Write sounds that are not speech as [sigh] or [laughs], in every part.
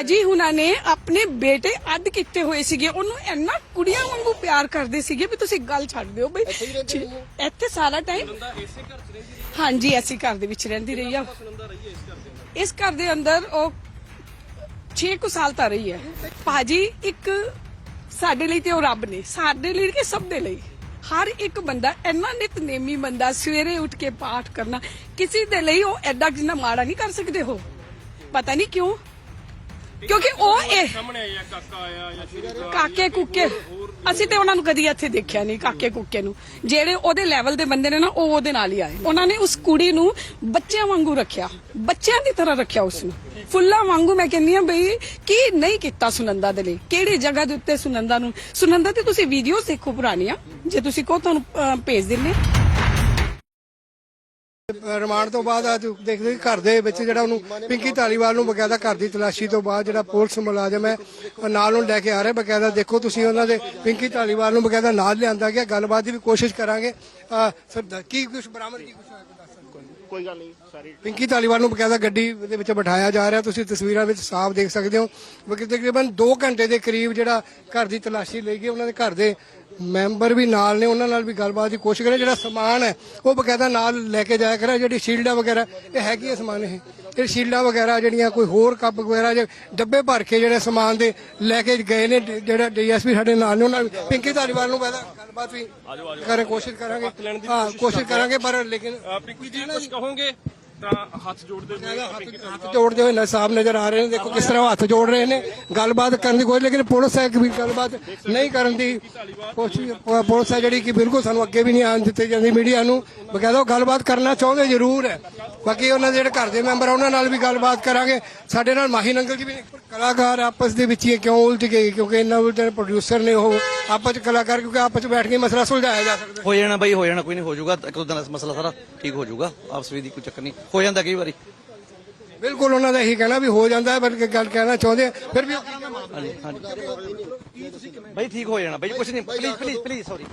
ਅਜੀ ਹੁਣਾਂ ਨੇ ਆਪਣੇ ਬੇਟੇ ਅੱਧ ਕੀਤੇ ਹੋਏ ਸੀਗੇ। ਉਹਨੂੰ ਇੰਨਾ ਕੁੜੀਆਂ ਵਾਂਗੂ ਪਿਆਰ ਕਰਦੇ ਸੀਗੇ ਵੀ ਤੁਸੀਂ ਗੱਲ ਛੱਡ ਦਿਓ ਬਈ। ਇੱਥੇ ਸਾਰਾ ਟਾਈਮ ਹਾਂਜੀ ਅਸੀਂ ਘਰ ਦੇ ਵਿੱਚ ਰਹਿੰਦੀ ਰਹੀ ਆ। ਇਸ ਘਰ ਦੇ ਅੰਦਰ? ਉਹ 6 ਕੁ ਸਾਲ ਤਾਂ ਰਹੀ ਹੈ। ਭਾਜੀ ਇੱਕ ਸਾਡੇ ਲਈ ਤੇ ਉਹ ਰੱਬ ਨੇ। ਸਾਡੇ ਲਈ ਕਿ ਸਭ ਦੇ ਲਈ? ਹਰ ਇੱਕ ਬੰਦਾ ਇੰਨਾ ਨਿਤਨੇਮੀ ਬੰਦਾ ਸਵੇਰੇ ਉੱਠ ਕੇ ਪਾਠ ਕਰਨਾ ਕਿਸੇ ਦੇ ਲਈ ਉਹ ਐਡਾ ਜਿੰਨਾ ਮਾੜਾ ਨਹੀਂ ਕਰ ਸਕਦੇ ਹੋ ਪਤਾ ਨਹੀਂ ਕਿਉਂ? ਕਿਉਂਕਿ ਉਹ ਇਹ ਸਾਹਮਣੇ ਆਇਆ ਕਾਕਾ ਆਇਆ ਜਾਂ ਸ਼੍ਰੀ ਕਾਕੇ ਕੁੱਕੇ। ਅਸੀਂ ਤੇ ਉਹਨਾਂ ਨੂੰ ਕਦੀ ਇੱਥੇ ਦੇਖਿਆ ਨਹੀਂ ਕਾਕੇ ਕੁੱਕੇ ਨੂੰ। ਜਿਹੜੇ ਉਹਦੇ ਲੈਵਲ ਦੇ ਬੰਦੇ ਨੇ ਨਾ ਉਹ ਉਹਦੇ ਨਾਲ ਹੀ ਆਏ। ਉਹਨਾਂ ਨੇ ਉਸ ਕੁੜੀ ਨੂੰ ਬੱਚਿਆਂ ਵਾਂਗੂ ਰੱਖਿਆ। ਬੱਚਿਆਂ ਦੀ ਤਰ੍ਹਾਂ ਰੱਖਿਆ ਉਸ ਨੂੰ। ਫੁੱਲਾਂ ਵਾਂਗੂ ਮੈਂ ਕਹਿੰਨੀ ਆ ਬਈ ਕੀ ਨਹੀਂ ਕੀਤਾ ਸੁਨੰਦਾ ਦੇ ਲਈ? ਕਿਹੜੀ ਜਗ੍ਹਾ ਦੇ ਉੱਤੇ ਸੁਨੰਦਾ ਨੂੰ? ਸੁਨੰਦਾ ਤੇ ਤੁਸੀਂ ਵੀਡੀਓ ਦੇਖੋ ਪੁਰਾਣੀਆਂ। ਜੇ ਤੁਸੀਂ ਕਹੋ ਤੁਹਾਨੂੰ ਭੇਜ ਦਿੰਨੇ ਰਿਮਾਂਡ ਤੋਂ ਬਾਅਦ ਅੱਜ ਦੇਖਦੇ ਕਿ ਘਰ ਦੇ ਵਿੱਚ ਜਿਹੜਾ ਉਹਨੂੰ ਪਿੰਕੀ ਧਾਲੀਵਾਲ ਨੂੰ ਬਕਾਇਦਾ ਘਰ ਦੀ ਤਲਾਸ਼ੀ ਤੋਂ ਬਾਅਦ ਜਿਹੜਾ ਪੁਲਿਸ ਮੁਲਾਜ਼ਮ ਹੈ, ਉਹ ਨਾਲ ਉਹਨੂੰ ਲੈ ਕੇ ਆ ਰਿਹਾ। ਬਕਾਇਦਾ ਦੇਖੋ ਤੁਸੀਂ ਉਹਨਾਂ ਦੇ ਪਿੰਕੀ ਧਾਲੀਵਾਲ ਨੂੰ ਬਕਾਇਦਾ ਨਾਲ ਲਿਆਂਦਾ ਗਿਆ। ਗੱਲਬਾਤ ਦੀ ਵੀ ਕੋਸ਼ਿਸ਼ ਕਰਾਂਗੇ। ਅਹ, ਸਰ, ਦ- ਕੀ ਕੁਝ ਬਰਾਮਦ, ਕੀ ਕੁਝ ਹੋਇਆ? ਕੋਈ ਗੱਲ ਨਹੀਂ, ਸਾਰੀ ਪਿੰਕੀ ਧਾਲੀਵਾਲ ਨੂੰ ਬਕਾਇਦਾ ਗੱਡੀ ਦੇ ਵਿੱਚ ਬਿਠਾਇਆ ਜਾ ਰਿਹਾ। ਤੁਸੀਂ ਤਸਵੀਰਾਂ ਵਿੱਚ ਸਾਫ਼ ਦੇਖ ਸਕਦੇ ਹੋ। ਵੀ ਤਕਰੀਬਨ 2 ਘੰਟੇ ਦੇ ਕਰੀਬ ਜਿਹੜਾ ਘਰ ਦੀ ਤਲਾਸ਼ੀ ਲਈ ਗਈ। ਉਹਨਾਂ ਦੇ ਘਰ ਦੇ ਮੈਂਬਰ ਵੀ ਨਾਲ ਨੇ। ਉਹਨਾਂ ਨਾਲ ਵੀ ਗੱਲਬਾਤ ਦੀ ਕੋਸ਼ਿਸ਼ ਕਰੇ। ਜਿਹੜਾ ਸਮਾਨ ਹੈ, ਉਹ ਬਕਾਇਦਾ ਨਾਲ ਲੈ ਕੇ ਜਾਇਆ ਕਰੇ ਜਿਹੜੀ ਸ਼ੀਲਡਾਂ ਵਗੈਰਾ, ਇਹ ਹੈਗੀ ਹੈ ਸਮਾਨ ਇਹ। ਇਹ ਸ਼ੀਲਡਾਂ ਵਗੈਰਾ ਜਿਹੜੀਆਂ ਕੋਈ ਹੋਰ ਕੱਪ ਵਗੈਰਾ ਜੇ ਡੱਬੇ ਭਰ ਕੇ ਜਿਹੜੇ ਸਮਾਨ ਦੇ ਲੈ ਕੇ ਗਏ ਨੇ। ਡ- ਜਿਹੜਾ ਡੀਐਸਪੀ ਸਾਡੇ ਨਾਲ ਨੇ, ਉਹਨਾਂ ਪਿੰਕੀ ਧਾਲੀਵਾਲ ਨੂੰ ਪਹਿਲਾਂ ਗੱਲਬਾਤ ਵੀ ਕਰੇ ਕੋਸ਼ਿਸ਼ ਕਰਾਂਗੇ। ਹਾਂ ਕੋਸ਼ਿਸ਼ ਕਰਾਂਗੇ ਪਰ ਲੇਕਿਨ ਪਿੰਕੀ ਜੀ ਕੁਝ ਕਹੋਗੇ? ਤਾਂ ਹੱਥ ਜੋੜਦੇ ਹੋਏ ਹੱਥ ਜੋੜਦੇ ਹੋਏ ਨਸਾਬ ਨਜ਼ਰ ਆ ਰਹੇ ਨੇ। ਦੇਖੋ ਕਿਸ ਤਰ੍ਹਾਂ ਉਹ ਹੱਥ ਜੋੜ ਰਹੇ ਨੇ। ਗੱਲਬਾਤ ਕਰਨ ਦੀ ਕੋਈ ਲੇਕਿਨ ਪੁਲਿਸ ਹੈ ਕਿ ਵੀ ਗੱਲਬਾਤ ਨਹੀਂ ਕਰਨ ਦੀ ਕੋਸ਼ਿਸ਼ ਪ- ਪੁਲਿਸ ਹੈ ਜਿਹੜੀ ਕਿ ਬਿਲਕੁਲ ਸਾਨੂੰ ਅੱਗੇ ਵੀ ਨਹੀਂ ਆਉਣ ਦਿੱਤੀ ਜਾਂਦੀ ਮੀਡੀਆ ਨੂੰ। ਬਕਾਇਦਾ ਉਹ ਗੱਲਬਾਤ ਕਰਨਾ ਚਾਹੁੰਦੇ ਜ਼ਰੂਰ ਹੈ। ਬਾਕੀ ਉਹਨਾਂ ਦੇ ਜਿਹੜੇ ਘਰ ਦੇ ਮੈਂਬਰ ਉਹਨਾਂ ਨਾਲ ਵੀ ਗੱਲਬਾਤ ਕਰਾਂਗੇ। ਸਾਡੇ ਨਾਲ ਮਾਹੀ ਨੰਗਲ ਜੀ ਵੀ ਕਲਾਕਾਰ ਆਪਸ ਦੇ ਵਿੱਚ ਹੀ ਕਿਉਂ ਉਲਝ ਗਏ? ਕਿਉਂਕਿ ਇਹਨਾਂ ਉਲਝਣ ਪ੍ਰੋਡਿਊਸਰ ਨੇ ਉਹ ਆਪਸ ਚ ਕਲਾਕਾਰ ਕਿਉਂਕਿ ਆਪਸ ਚ ਬੈਠ ਕੇ ਮਸਲਾ ਸੁਲਝਾਇਆ ਜਾ ਸਕਦਾ ਹੋ। ਜਾਣਾ ਬਾਈ ਹੋ ਜਾਣਾ ਕੋਈ ਨਹੀਂ ਹੋ ਜਾਊਗਾ। ਇੱਕ ਦੋ ਦਿਨਾਂ ਮਸਲਾ ਸਾਰਾ ਠੀਕ ਹੋ ਜਾਊਗਾ। ਆਪਸ ਵਿੱਚ ਦੀ ਕੋਈ ਚੱਕਰ ਨਹੀਂ। ਹੋ ਜਾਂਦਾ ਕਈ ਵਾਰੀ। ਬਿਲਕੁਲ ਉਹਨਾਂ ਦਾ ਇਹੀ ਕਹਿਣਾ ਵੀ ਹੋ ਜਾਂਦਾ ਹੈ ਬਲਕਿ ਗੱਲ ਕਹਿਣਾ ਚਾਹੁੰਦੇ ਆ ਫਿਰ ਵੀ ਹਾਂਜੀ ਹਾਂਜੀ ਬਾਈ ਠੀਕ ਹੋ ਜਾਣਾ ਬਾਈ ਕੁਛ ਨਹੀਂ ਪਲੀਜ਼ ਪਲੀਜ਼ ਪਲੀਜ਼ ਸੌਰੀ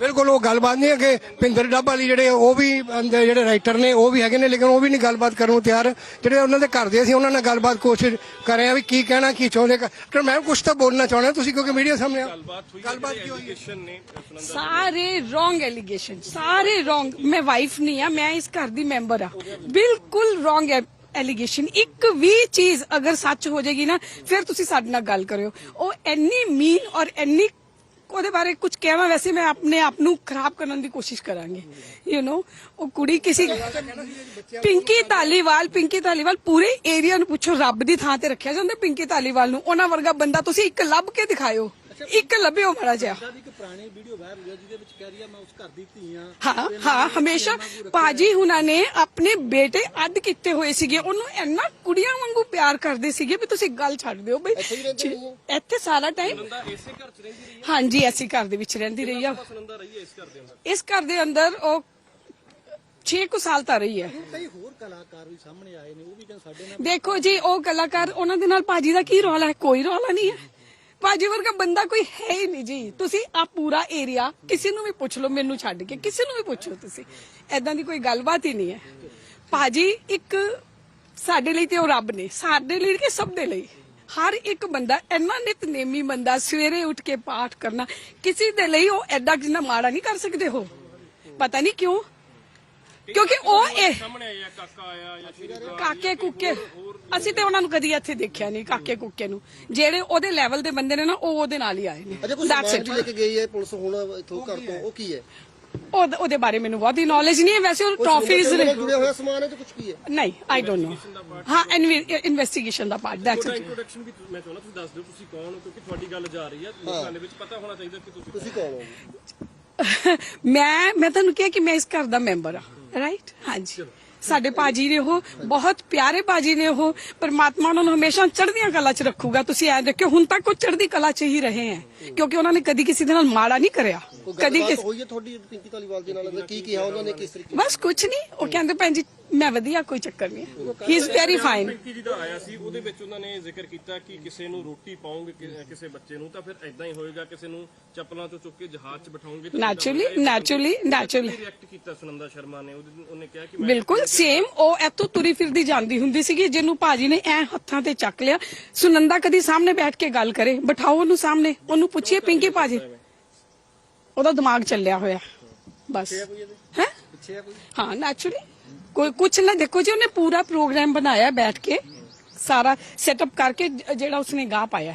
ਬਿਲਕੁਲ ਉਹ ਗੱਲਬਾਤ ਨਹੀਂ ਹੈ ਕਿ ਭਿੰਦਰ ਡੱਬ ਵਾਲੀ ਜਿਹੜੇ ਉਹ ਵੀ ਅੰਦਰ ਜਿਹੜੇ ਰਾਈਟਰ ਨੇ ਉਹ ਵੀ ਹੈਗੇ ਨੇ ਲੇਕਿਨ ਉਹ ਵੀ ਨਹੀਂ ਗੱਲਬਾਤ ਕਰਨ ਨੂੰ ਤਿਆਰ। ਜਿਹੜੇ ਉਹਨਾਂ ਦੇ ਘਰ ਦੇ ਸੀ ਉਹਨਾਂ ਨਾਲ ਗੱਲਬਾਤ ਕੋਸ਼ਿਸ਼ ਕਰ ਰਹੇ ਆ ਵੀ ਕੀ ਕਹਿਣਾ ਕੀ ਚਾਹੁੰਦੇ ਡਾਕਟਰ ਮੈਂ ਕੁਝ ਤਾਂ ਬੋਲਣਾ ਚਾਹੁੰਦਾ ਤੁਸੀਂ ਕਿਉਂਕਿ ਮੀਡੀਆ ਸਾਹਮਣੇ ਆ। ਗੱਲਬਾਤ ਕੀ ਹੋਈ? ਹੈ? ਸਾਰੇ ਰੋਂਗ ਐਲੀਗੇਸ਼ਨ ਸਾਰੇ ਰੋਂਗ ਮੈਂ ਵਾਈਫ ਨਹੀਂ ਆ ਮੈਂ ਇਸ ਘਰ ਦੀ ਮੈਂਬਰ ਆ। ਬਿਲਕੁਲ ਰੋਂਗ ਐਲੀਗੇਸ਼ਨ ਇੱਕ ਵੀ ਚੀਜ਼ ਅਗਰ ਸੱਚ ਹੋ ਜਾਏਗੀ ਨਾ, ਫਿਰ ਤੁਸੀਂ ਸਾਡੇ ਨਾਲ ਗੱਲ ਕਰਿਓ। ਉਹ ਇੰਨੀ ਮੀਨ ਔਰ ਇੰਨੀ ਉਹਦੇ ਬਾਰੇ ਕੁਝ ਕਹਿਵਾਂ ਵੈਸੇ ਮੈਂ ਆਪਣੇ ਆਪ ਨੂੰ ਖਰਾਬ ਕਰਨ ਦੀ ਕੋਸ਼ਿਸ਼ ਕਰਾਂਗੀ। ਯੂ نو ਉਹ ਕੁੜੀ ਕਿਸੇ ਪਿੰਕੀ ਧਾਲੀਵਾਲ ਪਿੰਕੀ ਧਾਲੀਵਾਲ ਪੂਰੇ ਏਰੀਆ ਨੂੰ ਪੁੱਛੋ, ਰੱਬ ਦੀ ਥਾਂ ਤੇ ਰੱਖਿਆ ਜਾਂਦਾ ਪਿੰਕੀ ਧਾਲੀਵਾਲ ਨੂੰ। ਉਹਨਾਂ ਵਰਗਾ ਬੰਦਾ ਤੁਸੀਂ ਇੱਕ ਲੱਭ ਕੇ ਦਿਖਾਇਓ। ਇੱਕ ਲੱਭਿਓ ਮਾੜਾ ਜਿਹਾ। ਹਾਂ ਹਾਂ ਹਮੇਸ਼ਾ ਪਾਜੀ ਹੁਣਾਂ ਨੇ ਆਪਣੇ ਬੇਟੇ ਅੱਧ ਕੀਤੇ ਹੋਏ ਸੀਗੇ। ਉਹਨੂੰ ਇੰਨਾ ਕੁੜੀਆਂ ਵਾਂਗੂ ਪਿਆਰ ਕਰਦੇ ਸੀਗੇ ਵੀ ਤੁਸੀਂ ਗੱਲ ਛੱਡ ਦਿਓ ਬਈ। ਇੱਥੇ ਸਾਰਾ ਟਾਈਮ ਇਸੇ ਘਰ ਚ ਰਹਿੰਦੀ ਰਹੀ ਹਾਂਜੀ ਅਸੀਂ ਘਰ ਦੇ ਵਿੱਚ ਰਹਿੰਦੀ ਰਹੀ ਆ। ਸੁਨੰਦਾ ਰਹੀ ਹੈ ਇਸ ਘਰ ਦੇ ਅੰਦਰ? ਇਸ ਘਰ ਦੇ ਅੰਦਰ ਉਹ 6 ਕੁ ਸਾਲ ਤਾਂ ਰਹੀ ਹੈ ਕਈ ਹੋਰ ਕਲਾਕਾਰ ਵੀ ਸਾਹਮਣੇ ਆਏ ਨੇ ਉਹ ਵੀ ਕਹਿੰਦੇ ਸਾਡੇ ਨਾਲ ਦੇਖੋ ਜੀ ਉਹ ਕਲਾਕਾਰ ਉਹਨਾਂ ਦੇ ਨਾਲ ਪਾਜੀ ਦਾ ਕੀ ਰੌਲਾ ਹੈ? ਕੋਈ ਰੌਲਾ ਨਹੀਂ ਹੈ। ਪਾਜੀ ਵਰਗਾ ਬੰਦਾ ਕੋਈ ਹੈ ਹੀ ਨਹੀਂ ਜੀ। ਤੁਸੀਂ ਆ ਪੂਰਾ ਏਰੀਆ ਕਿਸੇ ਨੂੰ ਵੀ ਪੁੱਛ ਲਓ, ਮੈਨੂੰ ਛੱਡ ਕੇ ਕਿਸੇ ਨੂੰ ਵੀ ਪੁੱਛੋ ਤੁਸੀਂ। ਐਦਾਂ ਦੀ ਕੋਈ ਗੱਲਬਾਤ ਹੀ ਨਹੀਂ ਹੈ। ਭਾਜੀ, ਇੱਕ ਸਾਡੇ ਲਈ ਤੇ ਉਹ ਰੱਬ ਨੇ, ਸਾਡੇ ਲਈ ਕਿ ਸਭ ਦੇ ਲਈ? ਹਰ ਇੱਕ ਬੰਦਾ, ਇੰਨਾ ਨਿਤਨੇਮੀ ਬੰਦਾ, ਸਵੇਰੇ ਉੱਠ ਕੇ ਪਾਠ ਕਰਨਾ, ਕਿਸੇ ਦੇ ਲਈ ਉਹ ਐਡਾ ਜਿੰਨਾ ਮਾੜਾ ਨਹੀਂ ਕਰ ਸਕਦੇ ਹੋ ਪਤਾ ਨਹੀਂ ਕਿਉਂ? ਕਿਉਂਕਿ ਉਹ ਇਹ ਸਾਹਮਣੇ ਆਇਆ ਕਾਕਾ ਆਇਆ ਜਾਂ ਸ਼੍ਰੀ ਕਾਕੇ ਕੁੱਕੇ। ਅਸੀਂ ਤੇ ਉਹਨਾਂ ਨੂੰ ਕਦੀ ਇੱਥੇ ਦੇਖਿਆ ਨਹੀਂ ਕਾਕੇ ਕੁੱਕੇ ਨੂੰ। ਜਿਹੜੇ ਉਹਦੇ ਲੈਵਲ ਦੇ ਬੰਦੇ ਨੇ ਨਾ ਉਹ ਉਹਦੇ ਨਾਲ ਹੀ ਆਏ ਨੇ। ਅਜੇ ਕੋਈ That's it. ਲੈ ਕੇ ਗਈ ਹੈ ਪੁਲਿਸ ਹੁਣ ਇਥੋਂ ਘਰ ਤੋਂ ਉਹ ਕੀ ਹੈ? ਉਹਦੇ ਉਹਦੇ ਬਾਰੇ ਮੈਨੂੰ ਬਹੁਤੀ ਨੌਲੇਜ ਨਹੀਂ ਹੈ। ਵੈਸੇ ਉਹ ਟਰਾਫੀਜ਼ ਨਾਲ ਜੁੜਿਆ ਹੋਇਆ ਸਮਾਨ ਹੈ ਜਾਂ ਕੁਝ ਕੀ ਹੈ? ਨਹੀਂ ਆਈ ਡੋਨਟ ਨੋ ਹਾਂ ਇਨਵੈਸਟੀਗੇਸ਼ਨ ਦਾ ਪਾਰਟ ਦੈਟਸ ਇਟ ਇੰਟਰੋਡਕਸ਼ਨ ਵੀ ਮੈਂ ਚਾਹੁੰਦਾ ਤੁਸੀਂ ਦੱਸ ਦਿਓ ਤੁਸੀਂ ਕੌਣ ਹੋ? ਕਿਉਂਕਿ ਤੁਹਾਡੀ ਗੱਲ ਜਾ ਰਹੀ ਹੈ। ਲੋਕਾਂ ਦੇ ਵਿੱਚ ਪਤਾ ਹੋਣਾ ਚਾਹੀਦਾ ਕਿ ਤੁਸੀਂ ਤੁਸੀਂ ਕੌਣ ਹੋ? [laughs] ਮੈਂ ਮੈਂ ਤੁਹਾਨੂੰ ਕਿਹਾ ਕਿ ਮੈਂ ਇਸ ਘਰ ਦਾ ਮੈਂਬਰ ਆ ਰਾਈਟ ਹਾਂਜੀ। ਸਾਡੇ ਬਾਜੀ ਨੇ ਉਹ ਬਹੁਤ ਪਿਆਰੇ ਬਾਜੀ ਨੇ ਉਹ ਪਰਮਾਤਮਾ ਉਹਨਾਂ ਨੂੰ ਹਮੇਸ਼ਾ ਚੜ੍ਹਦੀਆਂ ਕਲਾ 'ਚ ਰੱਖੂਗਾ। ਤੁਸੀਂ ਐ ਦੇਖਿਓ ਹੁਣ ਤੱਕ ਉਹ ਚੜ੍ਹਦੀ ਕਲਾ 'ਚ ਹੀ ਰਹੇ ਹੈ ਕਿਉਂਕਿ ਉਹਨਾਂ ਨੇ ਕਦੀ ਕਿਸੇ ਦੇ ਨਾਲ ਮਾੜਾ ਨਹੀਂ ਕਰਿਆ। ਕਦੀ ਕਿਸ ਹੋਈ ਹੈ ਤੁਹਾਡੀ ਪਿੰਕੀ ਧਾਲੀਵਾਲ ਦੇ ਨਾਲ? ਕੀ ਕਿਹਾ ਉਹਨਾਂ ਨੇ ਕਿਸ ਤਰੀਕੇ ਬਸ ਕੁਝ ਨਹੀਂ। ਉਹ ਕਹਿੰਦੇ ਭੈਣ ਜੀ ਮੈਂ ਵਧੀਆ ਕੋਈ ਚੱਕਰ ਨਹੀਂ ਹੀ। Is very fine Pinky ji ਦਾ ਆਇਆ ਸੀ ਉਹਦੇ ਵਿੱਚ ਉਹਨਾਂ ਨੇ ਜ਼ਿਕਰ ਕੀਤਾ ਕਿ ਕਿਸੇ ਨੂੰ ਰੋਟੀ ਪਾਉਂਗੇ ਕਿਸੇ ਬੱਚੇ ਨੂੰ ਤਾਂ ਫਿਰ ਐਦਾਂ ਹੀ ਹੋਏਗਾ ਕਿਸੇ ਨੂੰ ਚੱਪਲਾਂ ਤੋਂ ਚੁੱਕ ਕੇ ਜਹਾਜ਼ 'ਚ ਬਿਠਾਉਂਗੇ ਨੈਚੁਰਲੀ ਨੈਚੁਰਲੀ ਨੈਚੁਰਲੀ ਰਿਐਕਟ ਕੀਤਾ ਸੁਨੰਦਾ ਸ਼ਰਮਾ ਨੇ। ਉਹਨੇ ਕਿਹਾ ਕਿ ਮੈਂ ਬਿਲਕੁਲ ਸੇਮ ਉਹ ਇੱਥੋਂ ਤੁਰੀ ਫਿਰਦੀ ਜਾਂਦੀ ਹੁੰਦੀ ਸੀਗੀ ਜਿਹਨੂੰ ਭਾਜੀ ਨੇ ਐ ਹੱਥਾਂ ਤੇ ਚੱਕ ਲਿਆ। ਸੁਨੰਦਾ ਕਦੀ ਸਾਹਮਣੇ ਬੈਠ ਕੇ ਗੱਲ ਕਰੇ। ਬਿਠਾਓ ਉਹਨੂੰ ਸਾਹਮਣੇ। ਉਹਨੂੰ ਪੁੱਛੀਏ ਪਿੰਕੀ ਭਾਜੀ। ਉਹਦਾ ਦਿਮਾਗ ਚੱਲਿਆ ਹੋਇਆ। ਬਸ। ਹੈ? ਹਾਂ ਨੈਚੁਰਲੀ ਕੋਈ ਕੁਛ ਨਾ, ਦੇਖੋ ਜੀ, ਉਹਨੇ ਪੂਰਾ ਪ੍ਰੋਗਰਾਮ ਬਣਾਇਆ ਬੈਠ ਕੇ, ਸਾਰਾ ਸੈਟਅਪ ਕਰਕੇ ਜਿਹੜਾ ਉਸਨੇ ਗਾ ਪਾਇਆ।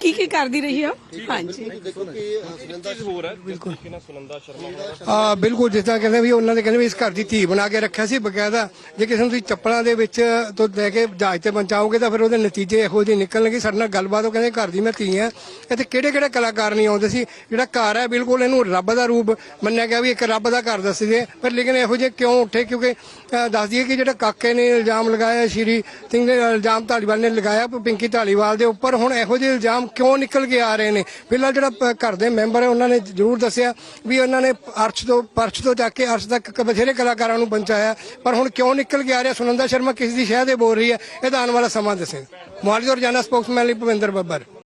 ਕੀ ਕੀ ਕਰਦੀ ਰਹੀ ਆ। ਹਾਂਜੀ। ਦੇਖੋ ਕਿ ਸੁਨੰਦਾ ਹੋਰ ਹੈ ਬਿਲਕੁਲ ਸੁਨੰਦਾ ਸ਼ਰਮਾ ਜਿਸ ਤਰ੍ਹਾਂ ਕਹਿੰਦੇ ਵੀ ਉਹਨਾਂ ਨੇ ਕਹਿੰਦੇ ਵੀ ਇਸ ਘਰ ਦੀ ਧੀ ਬਣਾ ਕੇ ਰੱਖਿਆ ਸੀ ਬਕਾਇਦਾ। ਜੇ ਕਿਸੇ ਨੂੰ ਤੁਸੀਂ ਚੱਪਲਾਂ ਦੇ ਵਿੱਚ ਤੋਂ ਲੈ ਕੇ ਜਹਾਜ਼ ਤੇ ਪਹੁੰਚਾਓਗੇ ਤਾਂ ਫਿਰ ਉਹਦੇ ਨਤੀਜੇ ਇਹੋ ਜਿਹੇ ਨਿਕਲਣਗੇ। ਸਾਡੇ ਨਾਲ ਗੱਲਬਾਤ ਉਹ ਕਹਿੰਦੇ ਘਰ ਦੀ ਮੈਂ ਧੀ ਆ ਇੱਥੇ ਕਿਹੜੇ ਕਿਹੜੇ ਕਲਾਕਾਰ ਨਹੀਂ ਆਉਂਦੇ ਸੀ? ਜਿਹੜਾ ਘਰ ਹੈ ਬਿਲਕੁਲ ਇਹਨੂੰ ਰੱਬ ਦਾ ਰੂਪ ਮੰਨਿਆ ਗਿਆ ਵੀ ਇੱਕ ਰੱਬ ਦਾ ਘਰ ਦੱਸਦੇ। ਪਰ ਲੇਕਿਨ ਇਹੋ ਜਿਹੇ ਕਿਉਂ ਉੱਠੇ? ਕਿਉਂਕਿ ਦੱਸ ਦਈਏ ਕਿ ਜਿਹੜਾ ਕਾਕੇ ਨੇ ਇਲਜ਼ਾਮ ਲਗਾਇਆ ਸ਼੍ਰੀ ਸਿੰਘ ਨੇ ਇਲਜ਼ਾਮ ਧਾਲੀਵਾਲ ਨੇ ਲਗਾਇਆ ਪਿੰਕੀ ਧਾਲੀਵਾਲ ਦੇ ਉੱਪਰ। ਹੁਣ ਹੁਣ ਇਹੋ ਜਿਹੇ ਇਲਜ਼ਾਮ ਕਿਉਂ ਨਿਕਲ ਕੇ ਆ ਰਹੇ ਨੇ? ਫਿਲਹਾਲ ਜਿਹੜਾ ਘਰ ਦੇ ਮੈਂਬਰ ਹੈ, ਉਹਨਾਂ ਨੇ ਜ਼ਰੂਰ ਦੱਸਿਆ ਵੀ ਉਹਨਾਂ ਨੇ ਅਰਸ਼ ਤੋਂ, ਪਰਸ਼ ਤੋਂ ਜਾ ਕੇ ਅਰਸ਼ ਤੱਕ ਬਥੇਰੇ ਕਲਾਕਾਰਾਂ ਨੂੰ ਪਹੁੰਚਾਇਆ। ਪਰ ਹੁਣ ਕਿਉਂ ਨਿਕਲ ਕੇ ਆ ਰਿਹਾ? ਸੁਨੰਦਾ ਸ਼ਰਮਾ ਕਿਸ ਦੀ ਸ਼ਹਿ ਦੇ ਬੋਲ ਰਹੀ ਹੈ। ਇਹਦਾ ਆਉਣ ਵਾਲਾ ਸਮਾਂ ਦੱਸੇ। ਮੋਹਾਲੀ ਤੋਂ ਰੋਜ਼ਾਨਾ ਸਪੋਕਸਮੈਨ ਲਈ ਭਵਿੰਦਰ ਬੱਬਰ।